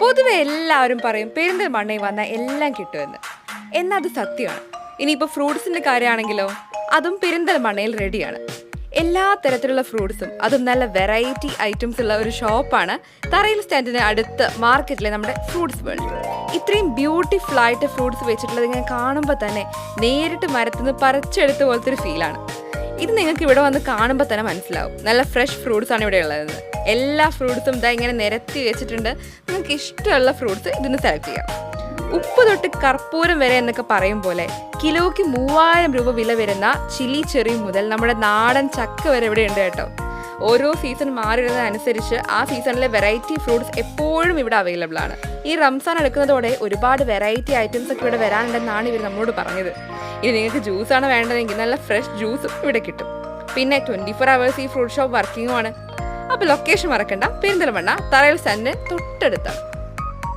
പൊതുവെ എല്ലാവരും പറയും പെരിന്തൽമണ്ണയിൽ വന്നാൽ എല്ലാം കിട്ടുമെന്ന്. എന്നാൽ അത് സത്യമാണ്. ഇനിയിപ്പോൾ ഫ്രൂട്ട്സിന്റെ കാര്യമാണെങ്കിലോ? അതും പെരിന്തൽമണ്ണയിൽ റെഡിയാണ് എല്ലാ തരത്തിലുള്ള ഫ്രൂട്ട്സും അതും നല്ല വെറൈറ്റി ഐറ്റംസ് ഉള്ള ഒരു ഷോപ്പാണ് തറയിൽ സ്റ്റാൻഡിന് അടുത്ത് മാർക്കറ്റിലെ നമ്മുടെ ഫ്രൂട്ട്സ് വേൾഡ്. ഇത്രയും ബ്യൂട്ടിഫുൾ ആയിട്ട് ഫ്രൂട്ട്സ് വെച്ചിട്ടുള്ളത് ഇങ്ങനെ കാണുമ്പോൾ തന്നെ നേരിട്ട് മരത്തിൽ നിന്ന് പറിച്ചെടുത്ത പോലത്തെ ഒരു ഫീലാണ് ഇത് നിങ്ങൾക്ക് ഇവിടെ വന്ന് കാണുമ്പോൾ തന്നെ മനസ്സിലാവും. നല്ല ഫ്രഷ് ഫ്രൂട്ട്സ് ആണ് ഇവിടെ ഉള്ളത്. എല്ലാ ഫ്രൂട്ട്സും ഇതാ ഇങ്ങനെ നിരത്തി വെച്ചിട്ടുണ്ട്. നിങ്ങൾക്ക് ഇഷ്ടമുള്ള ഫ്രൂട്ട്സ് ഇതിന് സെലക്ട് ചെയ്യാം. ഉപ്പ് തൊട്ട് കർപ്പൂരം വരെ എന്നൊക്കെ പറയും പോലെ കിലോയ്ക്ക് മൂവായിരം രൂപ വില വരുന്ന ചില്ലി ചെറി മുതൽ നമ്മുടെ നാടൻ ചക്ക വരെ ഇവിടെ ഉണ്ട് കേട്ടോ. ഓരോ സീസൺ മാറി വരുന്നതനുസരിച്ച് ആ സീസണിലെ വെറൈറ്റി ഫ്രൂട്ട്സ് എപ്പോഴും ഇവിടെ അവൈലബിൾ ആണ്. ഈ റംസാൻ എടുക്കുന്നതോടെ ഒരുപാട് വെറൈറ്റി ഐറ്റംസ് ഒക്കെ ഇവിടെ വരാനുണ്ടെന്നാണ് ഇവർ നമ്മളോട് പറഞ്ഞത്. ഇനി നിങ്ങൾക്ക് ജ്യൂസാണ് വേണ്ടതെങ്കിൽ നല്ല ഫ്രഷ് ജ്യൂസും ഇവിടെ കിട്ടും. പിന്നെ ട്വന്റി ഫോർ അവേഴ്സ് ഈ ഫ്രൂട്ട് ഷോപ്പ് വർക്കിംഗ് ആണ്. അപ്പോൾ ലൊക്കേഷൻ മറക്കണ്ട പെരിന്തൽമണ്ണ തറയിൽ സന്നെ തൊട്ടടുത്താണ്.